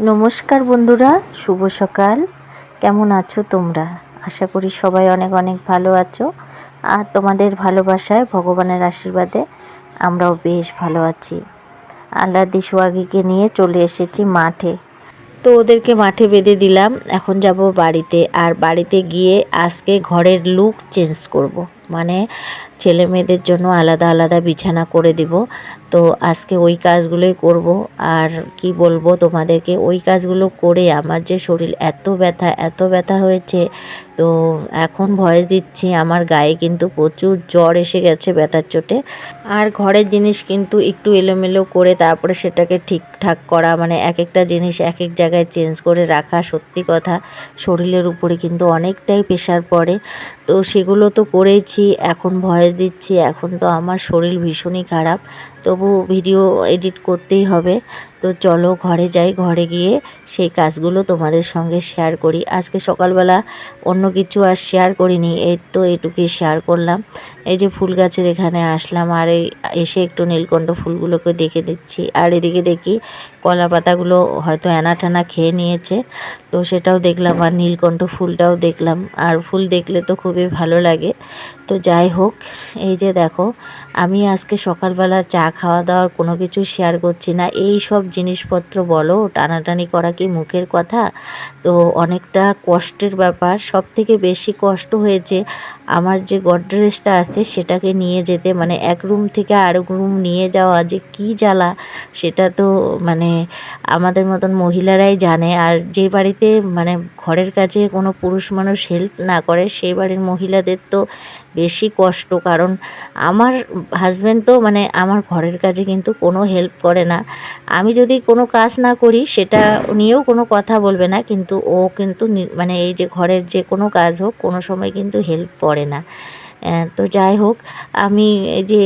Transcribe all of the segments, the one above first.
নমস্কার বন্ধুরা, শুভ সকাল। কেমন আছো তোমরা? আশা করি সবাই অনেক অনেক ভালো আছো। আর তোমাদের ভালোবাসায়, ভগবানের আশীর্বাদে আমরাও বেশ ভালো আছি। আল্লাহ দিশুয়াগিকে নিয়ে চলে এসেছি মাঠে। তো ওদেরকে মাঠে বেঁধে দিলাম। এখন যাব বাড়িতে। আর বাড়িতে গিয়ে আজকে ঘরের লুক চেঞ্জ করব। মানে ছেলে মেয়েদের জন্য আলাদা আলাদা বিছানা করে দিব। তো আজকে ওই কাজগুলোই করব। আর কি বলব তোমাদেরকে, ওই কাজগুলো করে আমার যে শরীর এত ব্যথা এত ব্যথা হয়েছে, তো এখন ভয়েস দিচ্ছি, আমার গায়ে কিন্তু প্রচুর জ্বর এসে গেছে ব্যথার চোটে। আর ঘরের জিনিস কিন্তু একটু এলোমেলো করে তারপরে সেটাকে ঠিকঠাক করা মানে এক একটা জিনিস এক এক জায়গায় চেঞ্জ করে রাখা সত্যি কথা। শরীরের উপরে কিন্তু অনেকটাই প্রেশার পড়ে। তো সেগুলো তো করেছি এখন ভয়েস দিচ্ছি এখন তো আমার শরীর ভীষণই খারাপ। তবু ভিডিও এডিট করতেই হবে। তো চলো ঘরে যাই, ঘরে গিয়ে সেই কাজগুলো তোমাদের সঙ্গে শেয়ার করি। আজকে সকালবেলা অন্য কিছু আর শেয়ার করিনি, এই তো এটুকুই শেয়ার করলাম। এই যে ফুল গাছের এখানে আসলাম, আর এই, এসে একটু নীলকণ্ঠ ফুলগুলোকে দেখে দিচ্ছি আর এদিকে দেখি কলা পাতাগুলো হয়তো অ্যানা টানা খেয়ে নিয়েছে, তো সেটাও দেখলাম আর নীলকণ্ঠ ফুলটাও দেখলাম। আর ফুল দেখলে তো খুবই ভালো লাগে। তো যাই হোক, এই যে দেখো আমি আজকে সকালবেলা চা খাওয়া দাওয়ার কোনো কিছু শেয়ার করছি না। এই সব জিনিসপত্র বলো, টানাটানি করা কি মুখের কথা? তো অনেকটা কষ্টের ব্যাপার। সব থেকে বেশি কষ্ট হয়েছে আমার যে গডরেজটা আছে সেটাকে নিয়ে যেতে মানে এক রুম থেকে আরেক রুম নিয়ে যাওয়া যে কি জ্বালা, সেটা তো মানে আমাদের মতন মহিলারাই জানে। আর যে বাড়িতে মানে ঘরের কাছে কোনো পুরুষ মানুষ হেল্প না করে, সেই বাড়ির মহিলাদের তো বেশি কষ্ট। কারণ আমার হাজব্যান্ড তো মানে আমার ঘরের কাজে কিন্তু কোনো হেল্প করে না। আমি যদি কোনো কাজ না করি, সেটা নিয়েও কোনো কথা বলবে না, কিন্তু ও কিন্তু মানে এই যে ঘরের যে কোনো কাজ হোক, কোনো সময় কিন্তু হেল্প করে না। তো যাই হোক, আমি এই যে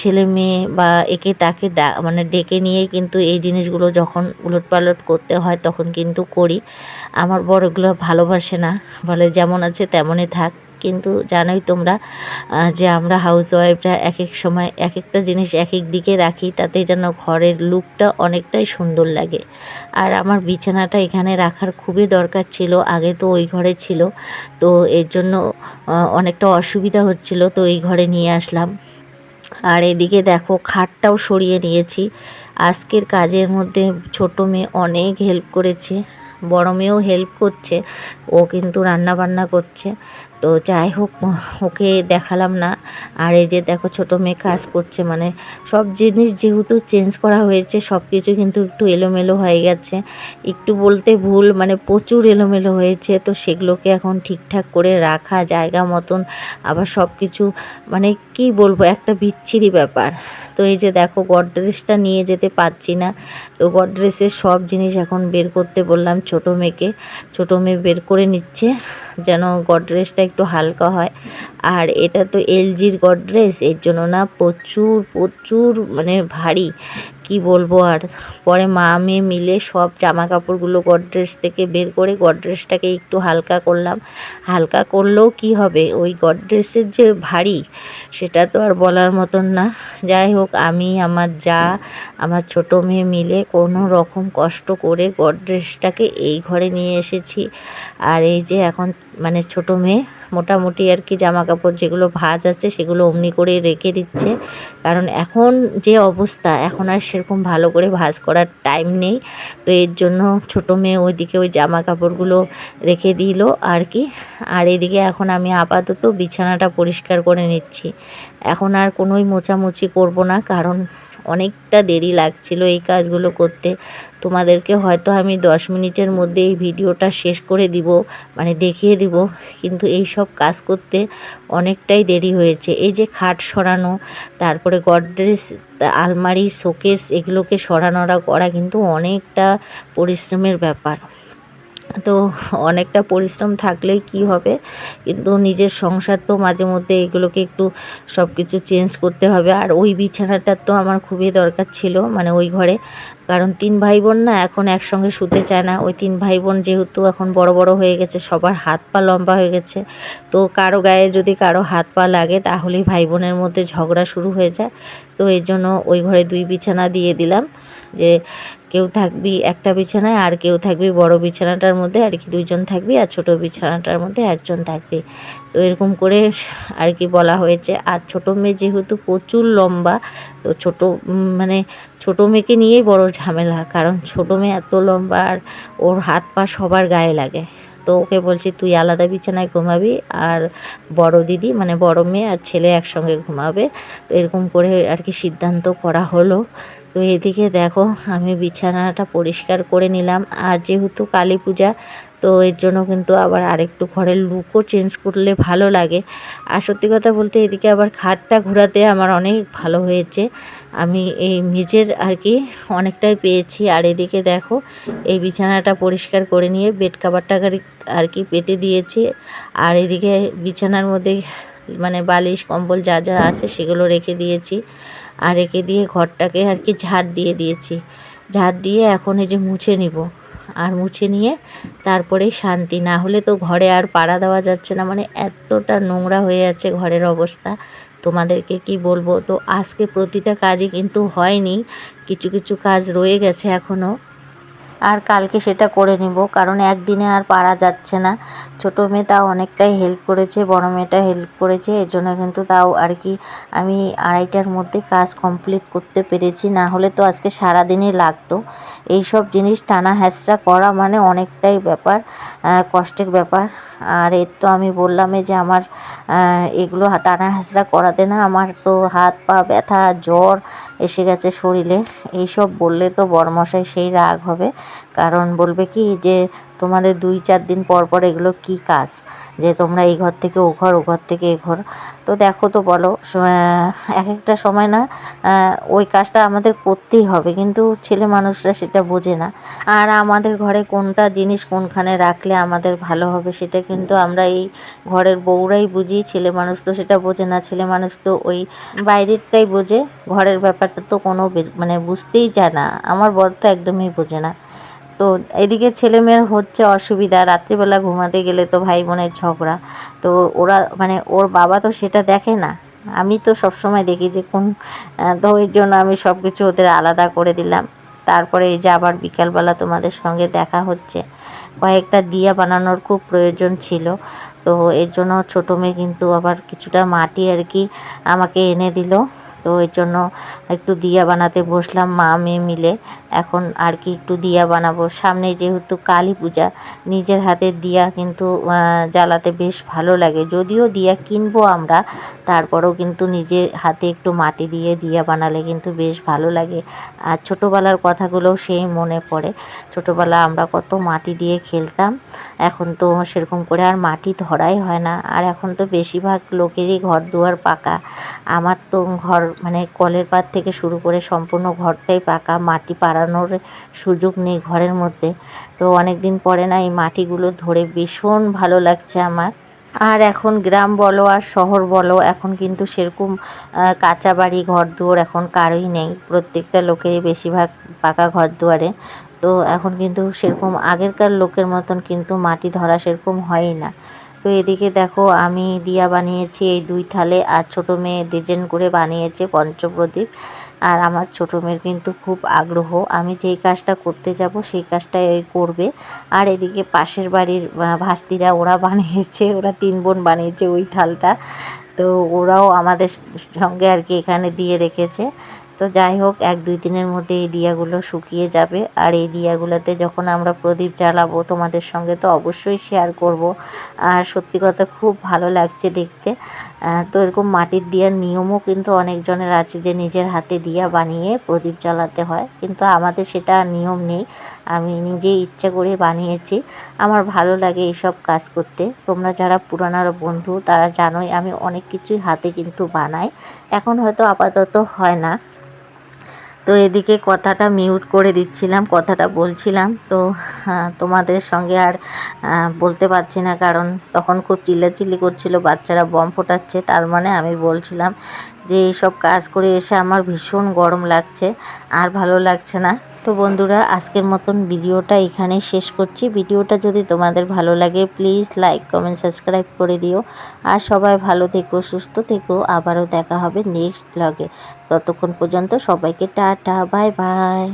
ছেলে মেয়ে বা একে তাকে মানে ডেকে নিয়ে কিন্তু এই জিনিসগুলো যখন উলট পালট করতে হয় তখন কিন্তু করি। আমার বড়গুলো ভালোবাসে না, বলে যেমন আছে তেমনই থাক। কিন্তু জানোই তোমরা যে আমরা হাউস ওয়াইফরা এক এক সময় এক একটা জিনিস এক এক দিকে রাখি, তাতে যেন ঘরের লুকটা অনেকটাই সুন্দর লাগে। আর আমার বিছানাটা এখানে রাখার খুবই দরকার ছিল, আগে তো ওই ঘরে ছিল, তো এর জন্য অনেকটা অসুবিধা হচ্ছিল, তো এই ঘরে নিয়ে আসলাম। আর এদিকে দেখো, খাটটাও সরিয়ে নিয়েছি। আজকের কাজের মধ্যে ছোটো মেয়ে অনেক হেল্প করেছে, বড় মেয়েও হেল্প করছে, ও কিন্তু রান্না বান্না করছে। তো যাই হোক, ওকে দেখালাম না। আর এই যে দেখো, ছোটো মেয়ে কাজ করছে মানে সব জিনিস যেহেতু চেঞ্জ করা হয়েছে সব কিছু কিন্তু একটু এলোমেলো হয়ে গেছে। একটু বলতে ভুল মানে প্রচুর এলোমেলো হয়েছে, তো সেগুলোকে এখন ঠিকঠাক করে রাখা, জায়গা মতন, আবার সব কিছু মানে কি বলব, একটা বিচ্ছিরি ব্যাপার। তো এই যে দেখো গডরেজটা নিয়ে যেতে পারছি না। তো গডরেজের সব জিনিস এখন বের করতে বললাম ছোটো মেয়েকে। ছোটো মেয়ে বের করে নিচ্ছে। যেন গডরেজটা একটু হালকা হয়। আর এটা তো এলজির গডরেজ এর জন্য না প্রচুর প্রচুর মানে ভারী। কি বলব আর? পরে মা মেয়ে মিলে সব জামা কাপড়গুলো গডরেজ থেকে বের করে গডরেজটাকে একটু হালকা করলাম। হালকা করলেও কি হবে? ওই গডরেজের যে ভারী, সেটা তো আর বলার মতন না। যাই হোক, আমি, আমার যা, আমার ছোট মেয়ে মিলে কোনো রকম কষ্ট করে গডরেজটাকে এই ঘরে নিয়ে এসেছি। আর এই যে এখন মানে ছোট মেয়ে মোটামুটি আর কি জামা কাপড় যেগুলো ভাজ আছে সেগুলো অমনি করে রেখে দিচ্ছে। কারণ এখন যে অবস্থা, এখন আর সেরকম ভালো করে ভাজ করার টাইম নেই। তো এর জন্য ছোটো মেয়ে ওইদিকে ওই জামা কাপড়গুলো রেখে দিল আর কি। আর এদিকে এখন আমি আপাতত বিছানাটা পরিষ্কার করে নিচ্ছি। এখন আর কোনোই মোচামুচি করব না, কারণ অনেকটা দেরি লাগছিল এই কাজগুলো করতে। তোমাদেরকে হয়তো আমি দশ মিনিটের মধ্যে এই ভিডিওটা শেষ করে দিব মানে দেখিয়ে দিব। কিন্তু এই সব কাজ করতে অনেকটাই দেরি হয়েছে। এই যে খাট সরানো, তারপরে গডরেজ আলমারি, শোকেস, এগুলোকে সরানোরা করা কিন্তু অনেকটা পরিশ্রমের ব্যাপার। তো অনেকটা পরিশ্রম থাকলেই কি হবে? কিন্তু নিজের সংসার তো মাঝে মধ্যে এগুলোকে একটু সব কিছু চেঞ্জ করতে হবে। আর ওই বিছানাটার তো আমার খুবই দরকার ছিল মানে ওই ঘরে। কারণ তিন ভাই বোন না এখন একসঙ্গে শুতে চায় না। ওই তিন ভাই বোন যেহেতু এখন বড় বড় হয়ে গেছে, সবার হাত পা লম্বা হয়ে গেছে। তো কারও গায়ে যদি কারও হাত পা লাগে, তাহলেই ভাই বোনের মধ্যে ঝগড়া শুরু হয়ে যায়। তো এর জন্য ওই ঘরে দুই বিছানা দিয়ে দিলাম যে কেউ থাকবি একটা বিছানায়, আর কেউ থাকবি বড় বিছানাটার মধ্যে, আর কি দুজন থাকবি, আর ছোট বিছানাটার মধ্যে একজন থাকবে। তো এরকম করে আর কি বলা হয়েছে। আর ছোটো মেয়ে যেহেতু প্রচুর লম্বা, তো ছোট মানে ছোট মেয়েকে নিয়েই বড় ঝামেলা। কারণ ছোট মেয়ে এত লম্বা, আর ওর হাত পা সবার গায়ে লাগে। তো ওকে বলছি, তুই আলাদা বিছানায় ঘুমাবি আর বড় দিদি মানে বড় মেয়ে আর ছেলে একসঙ্গে ঘুমাবে। তো এরকম করে আর কি সিদ্ধান্ত করা হলো। তো এদিকে দেখো, আমি বিছানাটা পরিষ্কার করে নিলাম। আর যেহেতু কালী পূজা তো এর জন্য কিন্তু আবার আরেকটু ঘরের লুকও চেঞ্জ করলে ভালো লাগে। আর সত্যি কথা বলতে এদিকে আবার খাটটা ঘোরাতে আমার অনেক ভালো হয়েছে। আমি এই নিজের আর কি অনেকটাই পেয়েছি। আর এদিকে দেখো, এই বিছানাটা পরিষ্কার করে নিয়ে বেড কাভারটা আর কি পেতে দিয়েছি। আর এদিকে বিছানার মধ্যে মানে বালিশ, কম্বল যা যা আছে সেগুলো রেখে দিয়েছি। আর রেখে দিয়ে ঘরটাকে আর কি ঝাড় দিয়ে দিয়েছি। ঝাড় দিয়ে এখন এই যে মুছে নিব। আর মুছে নিয়ে তারপরে শান্তি। না হলে তো ঘরে আর পাড়া দেওয়া যাচ্ছে না। মানে এতটা নোংরা হয়ে যাচ্ছে ঘরের অবস্থা। তোমাদেরকে কি বলব? তো আজকে প্রতিটা কাজই কিন্তু হয়নি। কিছু কিছু কাজ রয়ে গেছে এখনও আর কালকে সেটা করে নিব, কারণ একদিনে আর পারা যাচ্ছে না। ছোটো মেয়ে তাও অনেকটাই হেল্প করেছে, বড় মেয়েটা হেল্প করেছে, এর জন্য কিন্তু তাও আর কি আমি আড়াইটার মধ্যে কাজ কমপ্লিট করতে পেরেছি। না হলে তো আজকে সারাদিনই লাগতো। এই সব জিনিস টানা হ্যাঁচড়া করা মানে অনেকটাই ব্যাপার কষ্টের ব্যাপার। আর এর তো আমি বললামই যে আমার এগুলো টানা হ্যাঁচড়া করাতে না আমার তো হাত পা ব্যথা, জ্বর এসে গেছে শরীরে। এইসব বললে তো বড়মশাই সেই রাগ হবে। কারণ বলবে কি যে তোমাদের দুই চার দিন পর পর এগুলো কি কাজ? যে তোমরা এই ঘর থেকে ও ঘর ও ঘর থেকে এ ঘর। তো দেখো তো বলো এক একটা সময় না ওই কাজটা আমাদের করতেই হবে। কিন্তু ছেলে মানুষরা সেটা বোঝে না। আর আমাদের ঘরে কোনটা জিনিস কোনখানে রাখলে আমাদের ভালো হবে সেটা কিন্তু আমরা এই ঘরের বউরাই বুঝি, ছেলে মানুষ তো সেটা বোঝে না। ছেলে মানুষ তো ওই বাইরেরটাই বোঝে, ঘরের ব্যাপারটা তো কোনো মানে বুঝতেই চায় না। আমার বর তো একদমই বোঝে না। তো এদিকে ছেলে মেয়ের হচ্ছে অসুবিধা, রাত্রিবেলা ঘুমাতে গেলে তো ভাই বোনের ঝগড়া। তো ওরা মানে ওর বাবা তো সেটা দেখে না। আমি তো সবসময় দেখি যে কোন তো এর জন্য আমি সব কিছু ওদের আলাদা করে দিলাম। তারপরে এই যে আবার বিকালবেলা তোমাদের সঙ্গে দেখা হচ্ছে। কয়েকটা দিয়া বানানোর খুব প্রয়োজন ছিল। তো এর জন্য ছোটো মেয়ে কিন্তু আবার কিছুটা মাটি আর কি আমাকে এনে দিল। তো এর জন্য একটু দিয়া বানাতে বসলাম মা মেয়ে মিলে। এখন আর কি একটু দিয়া বানাবো। সামনে যেহেতু কালী পূজা, নিজের হাতে দিয়া কিন্তু জ্বালাতে বেশ ভালো লাগে। যদিও দিয়া কিনবো আমরা, তারপরেও কিন্তু নিজের হাতে একটু মাটি দিয়ে দিয়া বানালে কিন্তু বেশ ভালো লাগে। আর ছোটোবেলার কথাগুলোও সেই মনে পড়ে। ছোটোবেলা আমরা কত মাটি দিয়ে খেলতাম, এখন তো সেরকম করে আর মাটি ধরাই হয় না। আর এখন তো বেশিরভাগ লোকেরই ঘর দুয়ার পাকা। আমার তো ঘর মানে কলের পাত থেকে শুরু করে সম্পূর্ণ ঘরটাই পাকা, মাটি পাড়ানোর সুযোগ নেই ঘরের মধ্যে। তো অনেক দিন পরে না এই মাটিগুলো ধরে ভীষণ ভালো লাগছে আমার। আর এখন গ্রাম বলো আর শহর বলো, এখন কিন্তু সেরকম কাঁচা বাড়ি ঘর দুয়ার এখন কারোই নেই। প্রত্যেকটা লোকেরই বেশিরভাগ পাকা ঘর দুয়ারে তো এখন কিন্তু সেরকম আগেরকার লোকের মতন কিন্তু মাটি ধরা সেরকম হয়ই না। তো এদিকে দেখো, আমি দিয়া বানিয়েছি এই দুই থালে আর ছোটো মেয়ে ডিজাইন করে বানিয়েছে পঞ্চপ্রদীপ। আর আমার ছোটো মেয়ের কিন্তু খুব আগ্রহ, আমি যেই কাজটা করতে যাব সেই কাজটাই ওই করবে। আর এদিকে পাশের বাড়ির ভাস্তিরা ওরা বানিয়েছে, ওরা তিন বোন বানিয়েছে ওই থালটা। তো ওরাও আমাদের সঙ্গে আর কি এখানে দিয়ে রেখেছে। তো যাই হোক, এক দুই দিনের মধ্যে এই দিয়াগুলো শুকিয়ে যাবে। আর এই দিয়াগুলোতে যখন আমরা প্রদীপ জ্বালাবো, তোমাদের সঙ্গে তো অবশ্যই শেয়ার করব। আর সত্যি কথা খুব ভালো লাগছে দেখতে। তো এরকম মাটির দিয়ার নিয়মও কিন্তু অনেকজনের আছে যে নিজের হাতে দিয়া বানিয়ে প্রদীপ জ্বালাতে হয়। কিন্তু আমাদের সেটা নিয়ম নেই। আমি নিজেই ইচ্ছা করে বানিয়েছি। আমার ভালো লাগে এইসব কাজ করতে। তোমরা যারা পুরানার বন্ধু, তারা জানোই আমি অনেক কিছুই হাতে কিন্তু বানাই। এখন হয়তো আপাতত হয় না। তো এদিকে কথাটা মিউট করে দিচ্ছিলাম, কথাটা বলছিলাম। তো তোমাদের সঙ্গে আর বলতে পারছি না, কারণ তখন খুব চিল্লাচিল্লি করছিল, বাচ্চারা বম ফোটাচ্ছে। তার মানে আমি বলছিলাম যে, এইসব কাজ করে এসে আমার ভীষণ গরম লাগছে, আর ভালো লাগছে না। তো বন্ধুরা, আজকের মতন ভিডিওটা এখানে শেষ করছি। ভিডিওটা যদি তোমাদের ভালো লাগে প্লিজ লাইক কমেন্ট সাবস্ক্রাইব করে দিও। আর সবাই ভালো থেকো, সুস্থ থেকো। আবারও দেখা হবে নেক্সট ব্লগে ততক্ষণ পর্যন্ত সবাইকে টাটা বাই বাই